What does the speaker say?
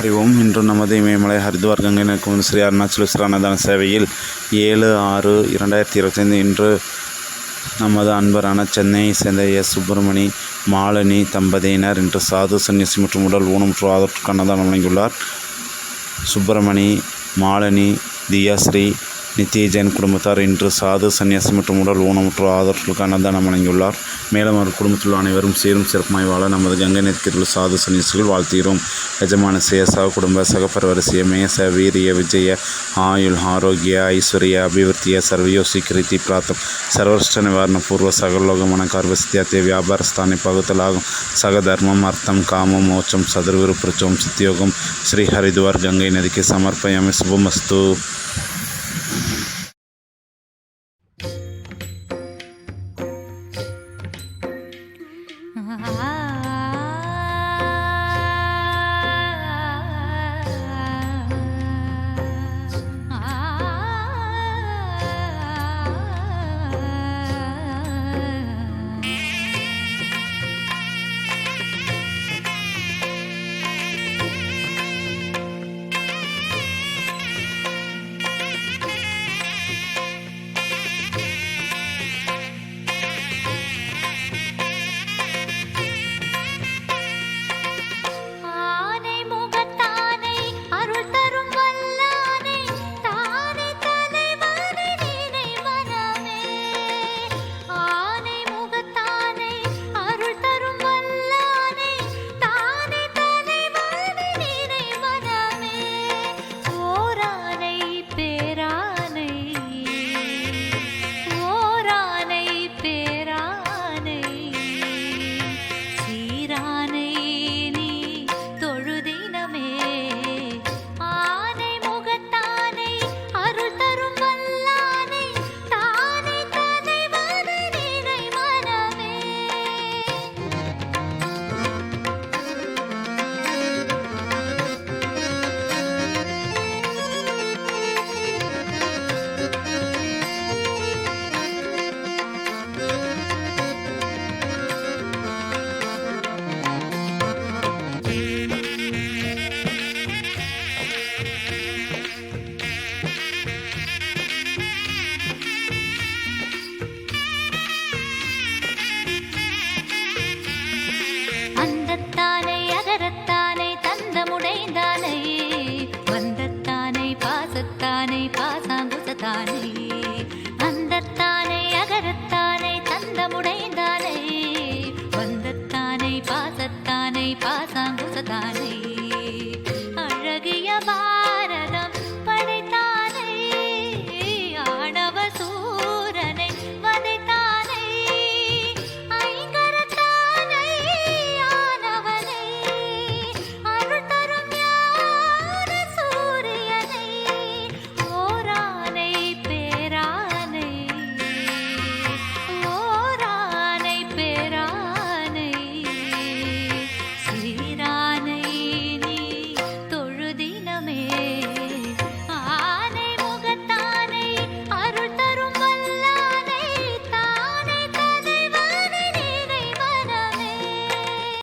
ஹரி ஓம். இன்று நமது இமயமலை ஹரித்வார் கங்கை நக்கும் ஸ்ரீ அருணாச்சல அன்னதான சேவையில் ஏழு ஆறு இரண்டாயிரத்தி இருபத்தைந்து இன்று நமது அன்பரான சென்னையை சேர்ந்த எஸ் சுப்பிரமணி மாலினி தம்பதியினர் இன்று சாது சன்னியாசி மற்றும் உடல் ஊனமுற்று ஆதரவுக்கு அன்னதானம் வழங்கியுள்ளார். சுப்பிரமணி மாலினி தியாஸ்ரீ நித்திய ஜெயின் குடும்பத்தார் இன்று சாது சன்னியாசி மற்றும் உடல் ஊனமுற்ற ஆதரவுக்கு அன்னதானம் வழங்கியுள்ளார். மேலும் அவர் குடும்பத்தில் அனைவரும் சீரும் சிறப்புமாய் வாழ நமது கங்கை நேர்த்தியுள்ள சாது சன்னியாசிகள் வாழ்த்துகிறோம் எஜமான சேசா குடும்ப சகப்பரவரிசைய மேச வீரிய விஜய ஆயுள் ஆரோக்கிய ஐஸ்வர்ய அபிவிருத்திய சர்வயோசி கிருத்தி பிராத்தம் சர்வஷ்ட நிவாரண பூர்வ சகலோகமான கார்வசித்தியாத்திய வியாபார ஸ்தானை பகுத்தலாகும். சக தர்மம் அர்த்தம் காமம் மோட்சம் சதுர்விரு பிரச்சோம் சித்தியோகம் ஸ்ரீஹரிதுவார் கங்கை நதிக்கு சமர்ப்பயாமி. சுபமஸ்து. hahaha